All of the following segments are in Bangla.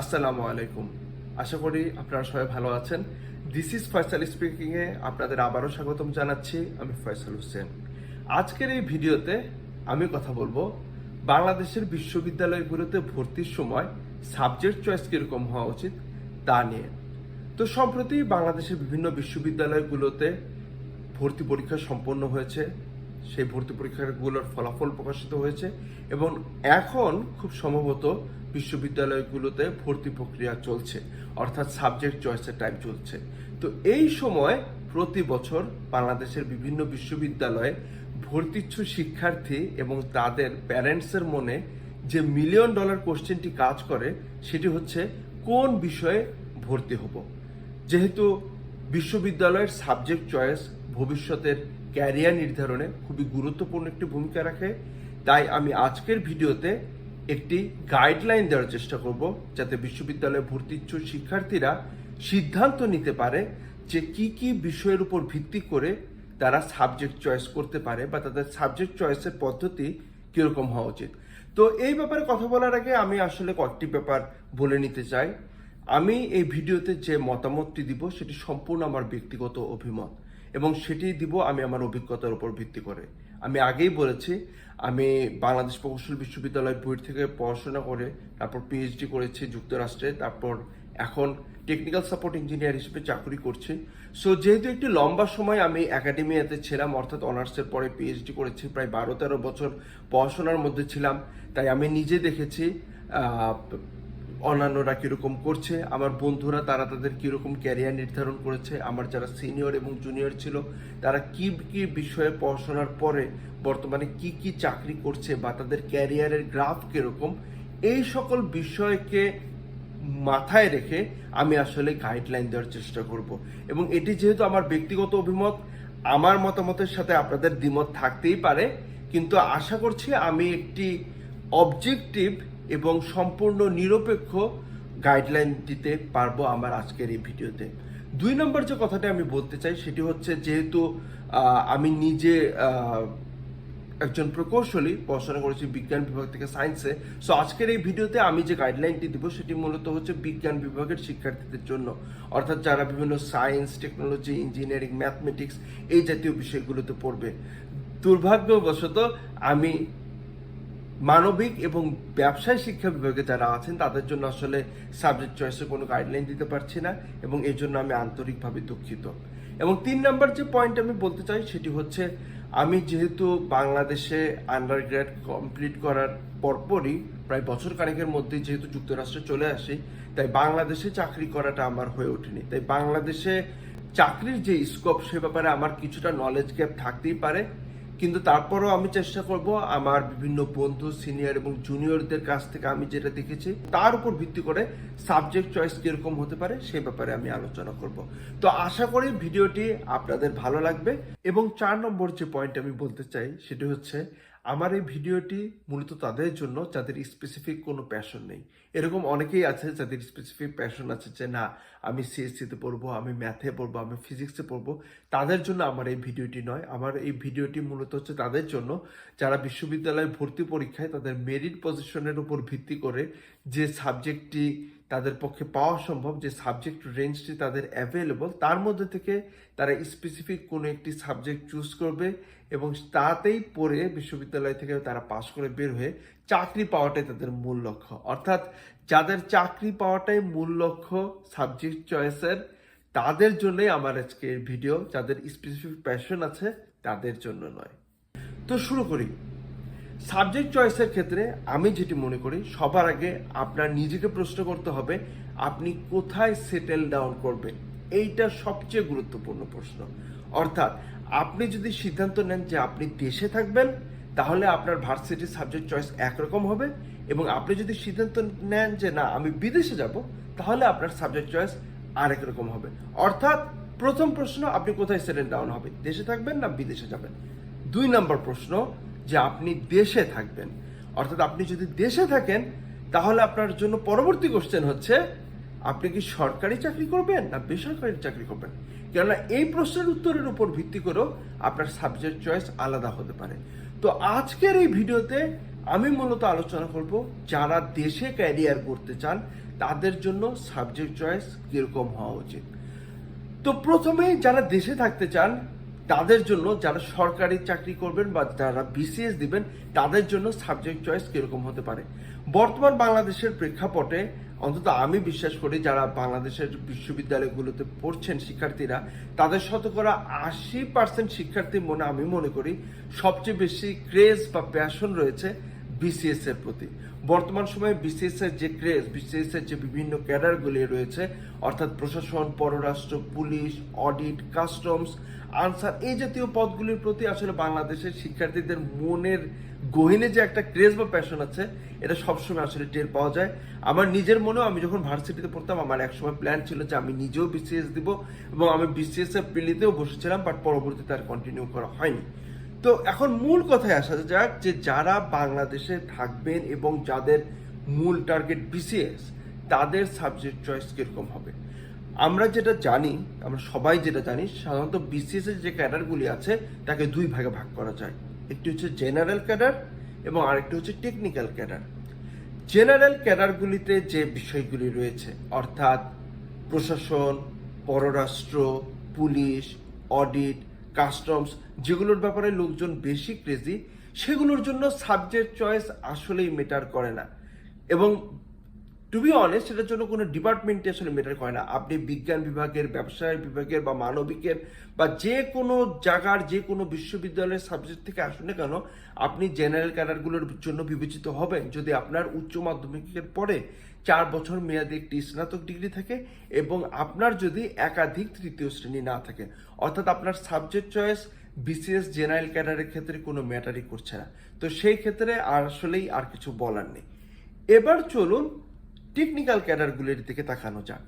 আসসালামু আলাইকুম। আশা করি আপনারা সবাই ভালো আছেন। দিস ইজ ফয়সাল স্পিকিং এ আপনাদের আবারও স্বাগতম জানাচ্ছি আমি ফয়সাল হোসেন। আজকের এই ভিডিওতে আমি কথা বলব বাংলাদেশের বিশ্ববিদ্যালয়গুলোতে ভর্তির সময় সাবজেক্ট চয়েস কীরকম হওয়া উচিত তা নিয়ে। তো সম্প্রতি বাংলাদেশের বিভিন্ন বিশ্ববিদ্যালয়গুলোতে ভর্তি পরীক্ষা সম্পন্ন হয়েছে। সেই ভর্তি পরীক্ষাগুলোর ফলাফল প্রকাশিত হয়েছে এবং এখন খুব সম্ভবত বিশ্ববিদ্যালয়গুলোতে ভর্তি প্রক্রিয়া চলছে, অর্থাৎ সাবজেক্ট চয়েসের টাইম চলছে। তো এই সময় প্রতি বছর বাংলাদেশের বিভিন্ন বিশ্ববিদ্যালয়ে ভর্তিচ্ছু শিক্ষার্থী এবং তাদের প্যারেন্টসের মনে যে মিলিয়ন ডলার কোশ্চেনটি কাজ করে, সেটি হচ্ছে কোন বিষয়ে ভর্তি হব? যেহেতু বিশ্ববিদ্যালয়ের সাবজেক্ট চয়েস ভবিষ্যতের ক্যারিয়ার নির্ধারণে খুবই গুরুত্বপূর্ণ একটি ভূমিকা রাখে। তাই আমি আজকের ভিডিওতে একটি গাইডলাইন দেওয়ার চেষ্টা করব যাতে বিশ্ববিদ্যালয়ে ভর্তি ইচ্ছুক শিক্ষার্থীরা সিদ্ধান্ত নিতে পারে যে কি কি বিষয়ের উপর ভিত্তি করে তারা সাবজেক্ট চয়েস করতে পারে বা তাদের সাবজেক্ট চয়েসের পদ্ধতি কীরকম হওয়া উচিত। তো এই ব্যাপারে কথা বলার আগে আমি আসলে কয়েকটি ব্যাপার বলে নিতে চাই। আমি এই ভিডিওতে যে মতামতটি দিব সেটি সম্পূর্ণ আমার ব্যক্তিগত অভিমত। এবং সেটি দিব আমি আমার অভিজ্ঞতার উপর ভিত্তি করে। আমি আগেই বলেছি, আমি বাংলাদেশ প্রকৌশল বিশ্ববিদ্যালয় বই থেকে পড়াশোনা করে, তারপর পিএইচডি করেছি যুক্তরাষ্ট্রে, তারপর এখন টেকনিক্যাল সাপোর্ট ইঞ্জিনিয়ার হিসেবে চাকরি করছি। সো যেহেতু একটি লম্বা সময় আমি একাডেমিয়াতে ছিলাম, অর্থাৎ অনার্সের পরে পিএইচডি করেছি, প্রায় বারো তেরো বছর পড়াশোনার মধ্যে ছিলাম, তাই আমি নিজে দেখেছি অন্যান্যরা কীরকম করছে, আমার বন্ধুরা তারা তাদের কীরকম ক্যারিয়ার নির্ধারণ করেছে, আমার যারা সিনিয়র এবং জুনিয়র ছিল, তারা কি কি বিষয়ে পড়াশোনার পরে বর্তমানে কি কি চাকরি করছে বা তাদের ক্যারিয়ারের গ্রাফ কীরকম, এই সকল বিষয়কে মাথায় রেখে আমি আসলে গাইডলাইন দেওয়ার চেষ্টা করব। এবং এটি যেহেতু আমার ব্যক্তিগত অভিমত, আমার মতামতের সাথে আপনাদের দ্বিমত থাকতেই পারে, কিন্তু আশা করছি আমি একটি অবজেক্টিভ এবং সম্পূর্ণ নিরপেক্ষ গাইডলাইন দিতে পারব আমার আজকের এই ভিডিওতে। দুই নম্বর যে কথাটা আমি বলতে চাই, সেটি হচ্ছে যেহেতু আমি নিজে একজন প্রকৌশলী, পড়াশোনা করেছি বিজ্ঞান বিভাগ থেকে সায়েন্সে সো আজকের এই ভিডিওতে আমি যে গাইডলাইনটি দিব, সেটি মূলত হচ্ছে বিজ্ঞান বিভাগের শিক্ষার্থীদের জন্য। অর্থাৎ যারা বিভিন্ন সায়েন্স টেকনোলজি ইঞ্জিনিয়ারিং ম্যাথমেটিক্স এই জাতীয় বিষয়গুলোতে পড়বে। দুর্ভাগ্যবশত আমি মানবিক এবং ব্যবসায় শিক্ষা বিভাগে যারা আছেন, তাদের জন্য আসলে সাবজেক্ট চয়েসে কোনো গাইডলাইন দিতে পারছি না এবং এই জন্য আমি আন্তরিকভাবে দুঃখিত। এবং তিন নম্বর যে পয়েন্ট আমি বলতে চাই, সেটি হচ্ছে আমি যেহেতু বাংলাদেশে আন্ডার গ্র্যাড কমপ্লিট করার পরপরই প্রায় বছর কানেকের মধ্যেই যেহেতু যুক্তরাষ্ট্রে চলে আসি, তাই বাংলাদেশে চাকরি করাটা আমার হয়ে ওঠেনি। তাই বাংলাদেশে চাকরির যে স্কোপ সে ব্যাপারে আমার কিছুটা নলেজ গ্যাপ থাকতেই পারে। কিন্তু তারপরও আমি চেষ্টা করব আমার বিভিন্ন বন্ধু সিনিয়র এবং জুনিয়রদের কাছ থেকে আমি যেটা দেখেছি, তার উপর ভিত্তি করে সাবজেক্ট চয়েস কীরকম হতে পারে সে ব্যাপারে আমি আলোচনা করব। তো আশা করি ভিডিওটি আপনাদের ভালো লাগবে এবং চার নম্বর যে পয়েন্ট আমি বলতে চাই, সেটি হচ্ছে আমার এই ভিডিওটি মূলত তাদের জন্য, যাদের স্পেসিফিক কোনো প্যাশন নেই। এরকম অনেকেই আছে যাদের স্পেসিফিক প্যাশন আছে যে, না, আমি সিএসসিতে পড়ব, আমি ম্যাথে পড়ব, আমি ফিজিক্সে পড়ব। তাদের জন্য আমার এই ভিডিওটি নয়। আমার এই ভিডিওটি মূলত হচ্ছে তাদের জন্য, যারা বিশ্ববিদ্যালয়ে ভর্তি পরীক্ষায় তাদের মেরিট পজিশনের উপর ভিত্তি করে যে সাবজেক্টটি তাদের পক্ষে পাওয়া সম্ভব, যে সাবজেক্ট রেঞ্জটি তাদের অ্যাভেলেবল তার মধ্যে থেকে তারা স্পেসিফিক কোনো একটি সাবজেক্ট চুজ করবে। এবং তাতেই পড়ে বিশ্ববিদ্যালয় থেকে তারা পাশ করে বের হয়ে চাকরি পাওয়াটাই তাদের মূল লক্ষ্য। অর্থাৎ যাদের চাকরি পাওয়াটাই মূল লক্ষ্য সাবজেক্ট চয়েসের তাদের জন্যই আমার আজকের ভিডিও যাদের স্পেসিফিক প্যাশন আছে, তাদের জন্য নয়। তো শুরু করি। সাবজেক্ট চয়েসের ক্ষেত্রে আমি যেটি মনে করি, সবার আগে আপনার নিজেকে প্রশ্ন করতে হবে, আপনি কোথায় সেটেল ডাউন করবেন? এইটা সবচেয়ে গুরুত্বপূর্ণ প্রশ্ন। অর্থাৎ আপনি যদি সিদ্ধান্ত নেন যে আপনি দেশে থাকবেন, তাহলে আপনার ভার্সিটির সাবজেক্ট চয়েস একরকম হবে এবং আপনি যদি সিদ্ধান্ত নেন যে না, আমি বিদেশে যাব, তাহলে আপনার সাবজেক্ট চয়েস আরেক রকম হবে। অর্থাৎ প্রথম প্রশ্ন, আপনি কোথায় সেটেল ডাউন হবে? দেশে থাকবেন না বিদেশে যাবেন? দুই নম্বর প্রশ্ন, যে আপনি দেশে থাকবেন। অর্থাৎ আপনি যদি দেশে থাকেন, তাহলে আপনার জন্য পরবর্তী কোশ্চেন হচ্ছে, আপনি কি সরকারি চাকরি করবেন না বেসরকারি চাকরি করবেন? কেননা এই প্রশ্নের উত্তরের উপর ভিত্তি করেও আপনার সাবজেক্ট চয়েস আলাদা হতে পারে। তো আজকের এই ভিডিওতে আমি মূলত আলোচনা করব যারা দেশে ক্যারিয়ার করতে চান, তাদের জন্য সাবজেক্ট চয়েস কীরকম হওয়া উচিত। তো প্রথমেই যারা দেশে থাকতে চান, তাদের জন্য যারা সরকারি চাকরি করবেন বা যারা বিসিএস দিবেন, তাদের জন্য সাবজেক্ট চয়েস কীরকম হতে পারে। বর্তমান বাংলাদেশের প্রেক্ষাপটে অন্তত আমি বিশ্বাস করি যারা বাংলাদেশের বিশ্ববিদ্যালয়গুলোতে পড়ছেন শিক্ষার্থীরা, তাদের শতকরা আশি পার্সেন্ট শিক্ষার্থীর মনে আমি মনে করি সবচেয়ে বেশি ক্রেজ বা প্যাশন রয়েছে বিসিএস এর প্রতি। বর্তমান সময়ে বিসিএস এর যে ক্রেজ বিসিএস এর যে বিভিন্ন ক্যাডারগুলি রয়েছে, অর্থাৎ প্রশাসন, পররাষ্ট্র, পুলিশ, অডিট, কাস্টমস, আনসার, এই জাতীয় পদগুলির প্রতি আসলে বাংলাদেশের শিক্ষার্থীদের মনের গহিনে যে একটা ক্রেজ বা প্যাশন আছে, এটা সবসময় আসলে টের পাওয়া যায়। আমার নিজের মনেও আমি যখন ভার্সিটিতে পড়তাম, আমার একসময় প্ল্যান ছিল যে আমি নিজেও বিসিএস দিব এবং আমি বিসিএস এর পিলিতেও বসেছিলাম বাট পরবর্তীতে আর কন্টিনিউ করা হয়নি। তো এখন মূল কথায় আসা যাক যে যারা বাংলাদেশে থাকবেন এবং যাদের মূল টার্গেট বিসিএস তাদের সাবজেক্ট চয়েস কীরকম হবে? আমরা যেটা জানি, আমরা সবাই যেটা জানি, সাধারণত বিসিএস এর যে ক্যাডারগুলি আছে, তাকে দুই ভাগে ভাগ করা যায়। একটি হচ্ছে জেনারেল ক্যাডার এবং আরেকটি হচ্ছে টেকনিক্যাল ক্যাডার জেনারেল ক্যাডারগুলিতে যে বিষয়গুলি রয়েছে, অর্থাৎ প্রশাসন, পররাষ্ট্র, পুলিশ অডিট কাস্টমস, যেগুলোর ব্যাপারে লোকজন বেশি ক্রেজি সেগুলোর জন্য সাবজেক্ট চয়েস আসলেই মেটার করে না। এবং টু বি অনেস্ট সেটার জন্য কোনো ডিপার্টমেন্টে আসলে মেটার করে না। আপনি বিজ্ঞান বিভাগের, ব্যবসায় বিভাগের বা মানবিকের বা যে কোনো জায়গার, যে কোনো বিশ্ববিদ্যালয়ের সাবজেক্ট থেকে আসুন না কেন, আপনি জেনারেল ক্যাডারগুলোর জন্য বিবেচিত হবেন। যদি আপনার উচ্চ মাধ্যমিকের পরে চার বছর মেয়াদী একটি স্নাতক ডিগ্রি থাকে এবং আপনার যদি একাধিক তৃতীয় শ্রেণি না থাকে, অর্থাৎ আপনার সাবজেক্ট চয়েস বিসিএস জেনারেল ক্যাডারের ক্ষেত্রে কোনো ম্যাটারই করছে না। তো সেই ক্ষেত্রে আসলেই আর কিছু বলার নেই। এবার চলুন টেকনিক্যাল ক্যাডারগুলির দিকে তাকানো যাক।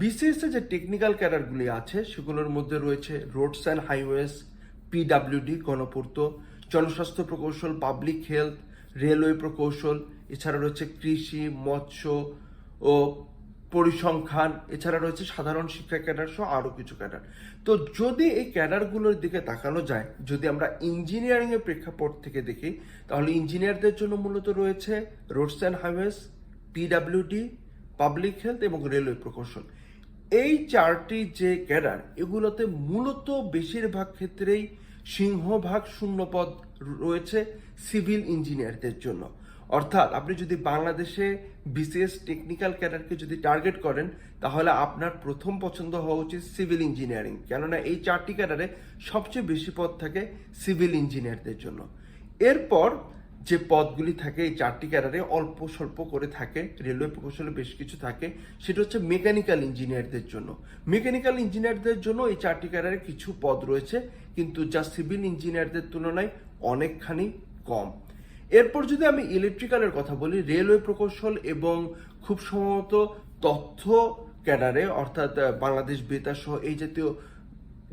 বিসিএস যে টেকনিক্যাল ক্যাডারগুলি আছে, সেগুলোর মধ্যে রয়েছে রোডস অ্যান্ড হাইওয়েজ পিডাব্লিউডি গণপূর্ত, জনস্বাস্থ্য প্রকৌশল পাবলিক হেলথ রেলওয়ে প্রকৌশল, এছাড়া রয়েছে কৃষি, মৎস্য ও পরিসংখ্যান, এছাড়া রয়েছে সাধারণ শিক্ষা ক্যাডার সহ আরও কিছু ক্যাডার তো যদি এই ক্যাডারগুলোর দিকে তাকানো যায়, যদি আমরা ইঞ্জিনিয়ারিংয়ের প্রেক্ষাপট থেকে দেখি, তাহলে ইঞ্জিনিয়ারদের জন্য মূলত রয়েছে roads and highways PWD public health এবং রেলওয়ে প্রকৌশল এই চারটি যে ক্যাডার, এগুলোতে মূলত বেশিরভাগ ক্ষেত্রেই সিংহভাগ শূন্যপদ রয়েছে সিভিল ইঞ্জিনিয়ারদের জন্য। অর্থাৎ আপনি যদি বাংলাদেশে বিসিএস টেকনিক্যাল ক্যাডারকে যদি টার্গেট করেন, তাহলে আপনার প্রথম পছন্দ হওয়া উচিত সিভিল ইঞ্জিনিয়ারিং। কেননা এই চারটি ক্যাডারে সবচেয়ে বেশি পদ থাকে সিভিল ইঞ্জিনিয়ারদের জন্য। এরপর যে পদগুলি থাকে, এই চারটি ক্যাডারে অল্প স্বল্প করে থাকে, রেলওয়ে প্রকৌশলে বেশ কিছু থাকে, সেটা হচ্ছে মেকানিক্যাল ইঞ্জিনিয়ারদের জন্য। মেকানিক্যাল ইঞ্জিনিয়ারদের জন্য এই চারটি ক্যাডারে কিছু পদ রয়েছে, কিন্তু যা সিভিল ইঞ্জিনিয়ারদের তুলনায় অনেকখানি কম। এরপর যদি আমি ইলেকট্রিক্যালের কথা বলি, রেলওয়ে প্রকৌশল এবং খুব সম্ভবত তথ্য ক্যাডারে, অর্থাৎ বাংলাদেশ বেতার সহ এই জাতীয়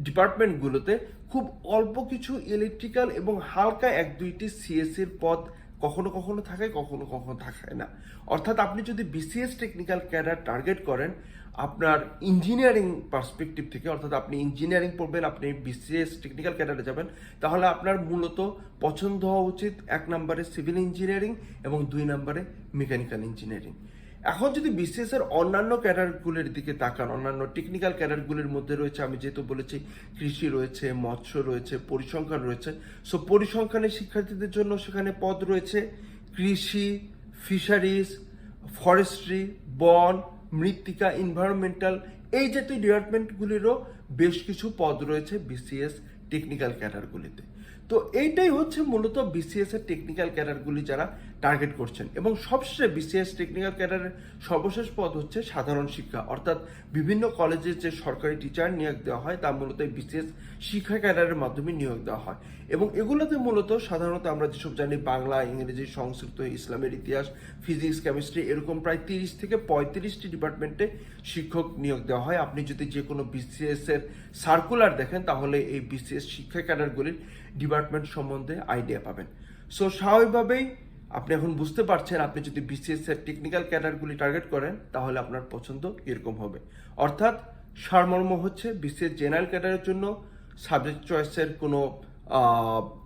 ডিপার্টমেন্টগুলোতে খুব অল্প কিছু ইলেকট্রিক্যাল এবং হালকা এক দুইটি সিএসসি এর পদ কখনো কখনো থাকে, কখনো কখনো থাকে না। অর্থাৎ আপনি যদি বিসিএস টেকনিক্যাল ক্যাডার টার্গেট করেন, আপনার ইঞ্জিনিয়ারিং পার্সপেক্টিভ থেকে, অর্থাৎ আপনি ইঞ্জিনিয়ারিং পড়বেন, আপনি বিসিএস টেকনিক্যাল ক্যাডারে যাবেন, তাহলে আপনার মূলত পছন্দ হওয়া উচিত এক নম্বরে সিভিল ইঞ্জিনিয়ারিং এবং দুই নম্বরে মেকানিক্যাল ইঞ্জিনিয়ারিং এখন যদি বিসিএস এর অন্যান্য ক্যাডারগুলির দিকে তাকান, অন্যান্য টেকনিক্যাল ক্যাডারগুলির মধ্যে রয়েছে, আমি যেহেতু বলেছি কৃষি রয়েছে, মৎস্য রয়েছে, পরিসংখ্যান রয়েছে সো পরিসংখ্যানের শিক্ষার্থীদের জন্য সেখানে পদ রয়েছে কৃষি ফিশারিজ ফরেস্ট্রি বন, মৃত্তিকা এনভায়রনমেন্টাল এই জাতীয় ডিপার্টমেন্টগুলিরও বেশ কিছু পদ রয়েছে বিসিএস টেকনিক্যাল ক্যাডারগুলিতে তো এইটাই হচ্ছে মূলত বিসিএস এর টেকনিক্যাল ক্যাডারগুলি যারা টার্গেট করছেন। এবং সবশেষে বিসিএস টেকনিক্যাল ক্যাডারের সর্বশেষ পদ হচ্ছে সাধারণ শিক্ষা। অর্থাৎ বিভিন্ন কলেজে যে সরকারি টিচার নিয়োগ দেওয়া হয়, তা মূলত বিসিএস শিক্ষা ক্যাডারের মাধ্যমে নিয়োগ দেওয়া হয়। এবং এগুলোতে মূলত সাধারণত আমরা যেসব জানি, বাংলা, ইংরেজি, সংস্কৃত, ইসলামের ইতিহাস ফিজিক্স কেমিস্ট্রি এরকম প্রায় তিরিশ থেকে পঁয়ত্রিশটি ডিপার্টমেন্টে শিক্ষক নিয়োগ দেওয়া হয়। আপনি যদি যে কোনো বিসিএস এর সার্কুলার দেখেন, তাহলে এই বিসিএস শিক্ষা ক্যাডারগুলির ডিপার্টমেন্ট সম্বন্ধে আইডিয়া পাবেন। সো স্বাভাবিকভাবেই আপনি এখন বুঝতে পারছেন, আপনি যদি বিসিএস এর টেকনিক্যাল ক্যাডারগুলি টার্গেট করেন, তাহলে আপনার পছন্দ এরকম হবে। অর্থাৎ সারমর্ম হচ্ছে বিসিএস জেনারেল ক্যাডারের জন্য সাবজেক্ট চয়েসের কোনো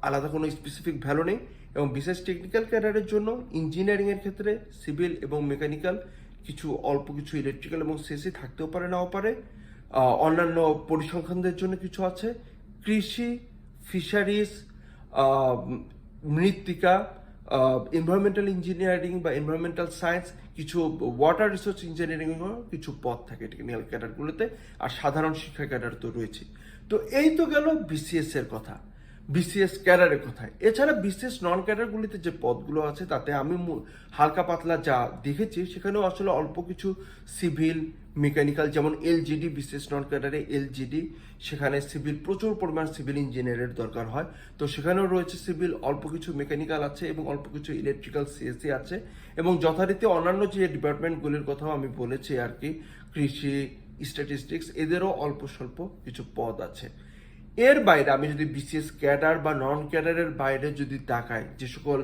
আলাদা কোনো স্পেসিফিক ভ্যালু নেই এবং বিশেষ টেকনিক্যাল ক্যাডারের জন্য ইঞ্জিনিয়ারিং এর ক্ষেত্রে সিভিল এবং মেকানিক্যাল কিছু অল্প কিছু ইলেকট্রিক্যাল এবং সিএসসি থাকতেও পারে, নাও পারে। অন্যান্য পরিসংখ্যানদের জন্য কিছু আছে। কৃষি ফিশারিজ মৃত্তিকা এনভায়রনমেন্টাল ইঞ্জিনিয়ারিং বা এনভায়রনমেন্টাল সায়েন্স কিছু ওয়াটার রিসোর্স ইঞ্জিনিয়ারিং কিছু পদ থাকে টেকনিক্যাল ক্যাডারগুলোতে আর সাধারণ শিক্ষা ক্যাডার তো রয়েছে। তো এই তো গেল বিসিএস এর কথা। বিসিএস ক্যাডারের কথা এছাড়া বিসিএস নন ক্যাডারগুলিতে যে পদগুলো আছে, তাতে আমি হালকা পাতলা যা দেখেছি, সেখানেও আসলে অল্প কিছু সিভিল মেকানিক্যাল যেমন এলজিডি বিসিএস নন ক্যাডারে এলজিডি সেখানে সিভিল প্রচুর পরিমাণ সিভিল ইঞ্জিনিয়ারের দরকার হয়। তো সেখানেও রয়েছে সিভিল অল্প কিছু মেকানিক্যাল আছে এবং অল্প কিছু ইলেকট্রিক্যাল সিএসসি আছে এবং যথারীতি অন্যান্য যে ডিপার্টমেন্টগুলির কথাও আমি বলেছি আর কি, কৃষি স্ট্যাটিস্টিক্স এদেরও অল্প স্বল্প কিছু পদ আছে। এর বাইরে আমি যদি বিসিএস ক্যাডার বা নন ক্যাডারের বাইরে যদি তাকাই যে সকল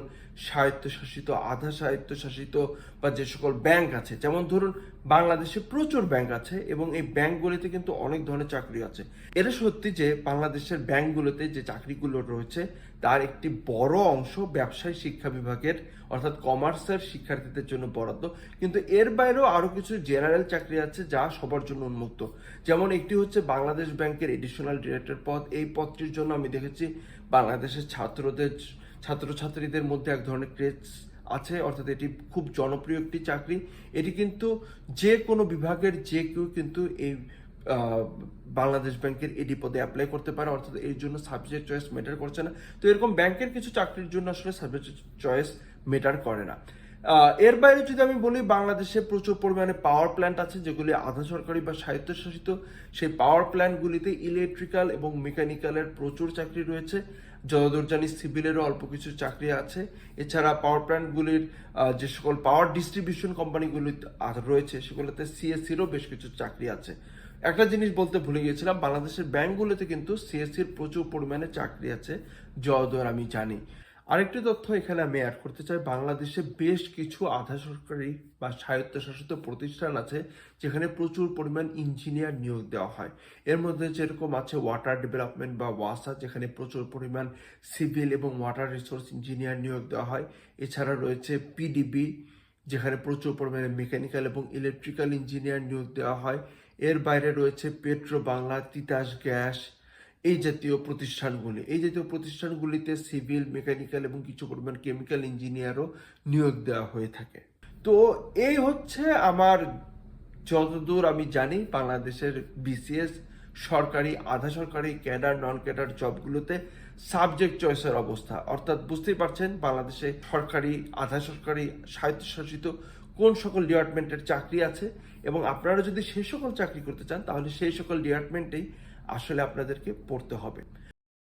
স্বায়ত্তশাসিত, আধা স্বায়ত্তশাসিত বা যে সকল ব্যাংক আছে, যেমন ধরুন বাংলাদেশে প্রচুর ব্যাংক আছে এবং এই ব্যাংকগুলিতে কিন্তু অনেক ধরনের চাকরি আছে। এটা সত্যি যে বাংলাদেশের ব্যাংকগুলোতে যে চাকরিগুলো রয়েছে, তার একটি বড় অংশ ব্যবসায় শিক্ষা বিভাগের, অর্থাৎ কমার্সের শিক্ষার্থীদের জন্য বরাদ্দ। কিন্তু এর বাইরেও আরও কিছু জেনারেল চাকরি আছে যা সবার জন্য উন্মুক্ত। যেমন একটি হচ্ছে বাংলাদেশ ব্যাংকের এডিশনাল ডিরেক্টর পদ। এই পদটির জন্য আমি দেখেছি বাংলাদেশের ছাত্রদের ছাত্রছাত্রীদের মধ্যে এক ধরনের ক্রেজ আছে, অর্থাৎ এটি খুব জনপ্রিয় একটি চাকরি। এটি কিন্তু যে কোনো বিভাগের যে কেউ কিন্তু এই বাংলাদেশ ব্যাংকের এডি পদে অ্যাপ্লাই করতে পারে, অর্থাৎ এর জন্য সাবজেক্ট চয়েস মেটার করছে না। তো এরকম ব্যাংকের কিছু চাকরির জন্য আসলে সাবজেক্ট চয়েস মেটার করে না। এর বাইরে যদি আমি বলি, বাংলাদেশে প্রচুর পরিমাণে পাওয়ার প্ল্যান্ট আছে, যেগুলি আধা সরকারি বা স্বায়ত্তশাসিত। সেই পাওয়ার প্ল্যান্টগুলিতে ইলেকট্রিক্যাল এবং মেকানিক্যালের প্রচুর চাকরি রয়েছে। যতদূর জানি সিভিলেরও অল্প কিছু চাকরি আছে। এছাড়া পাওয়ার প্ল্যান্টগুলির যে সকল পাওয়ার ডিস্ট্রিবিউশন কোম্পানিগুলি রয়েছে, সেগুলোতে সিএসসিরও বেশ কিছু চাকরি আছে। একটা জিনিস বলতে ভুলে গিয়েছিলাম, বাংলাদেশের ব্যাংকগুলোতে কিন্তু সিএসসির প্রচুর পরিমাণে চাকরি আছে, যতদূর আমি জানি। আরেকটি তথ্য এখানে আমি অ্যাড করতে চাই। বাংলাদেশে বেশ কিছু আধা সরকারি বা স্বায়ত্তশাসিত প্রতিষ্ঠান আছে যেখানে প্রচুর পরিমাণ ইঞ্জিনিয়ার নিয়োগ দেওয়া হয়। এর মধ্যে যেরকম আছে ওয়াটার ডেভেলপমেন্ট বা ওয়াসা, যেখানে প্রচুর পরিমাণ সিভিল এবং ওয়াটার রিসোর্স ইঞ্জিনিয়ার নিয়োগ দেওয়া হয়। এছাড়া রয়েছে পিডিবি যেখানে প্রচুর পরিমাণে মেকানিক্যাল এবং ইলেকট্রিক্যাল ইঞ্জিনিয়ার নিয়োগ দেওয়া হয়। এর বাইরে রয়েছে পেট্রো বাংলা তিতাস গ্যাস এই জাতীয় প্রতিষ্ঠানগুলি, এই জাতীয় প্রতিষ্ঠানগুলিতে সিভিল, মেকানিক্যাল এবং কিছু পরিমাণ কেমিক্যাল ইঞ্জিনিয়ারও নিয়োগ দেওয়া হয়ে থাকে। তো এই হচ্ছে আমার যতদূর আমি জানি বাংলাদেশের বিসিএস সরকারি, আধা সরকারি ক্যাডার নন ক্যাডার জবগুলোতে সাবজেক্ট চয়েসের অবস্থা। অর্থাৎ বুঝতেই পারছেন বাংলাদেশে সরকারি, আধা সরকারি, স্বায়ত্তশাসিত কোন সকল ডিপার্টমেন্টের চাকরি আছে এবং আপনারা যদি সেই সকল চাকরি করতে চান, তাহলে সেই সকল ডিপার্টমেন্টেই আসলে আপনাদেরকে পড়তে হবে।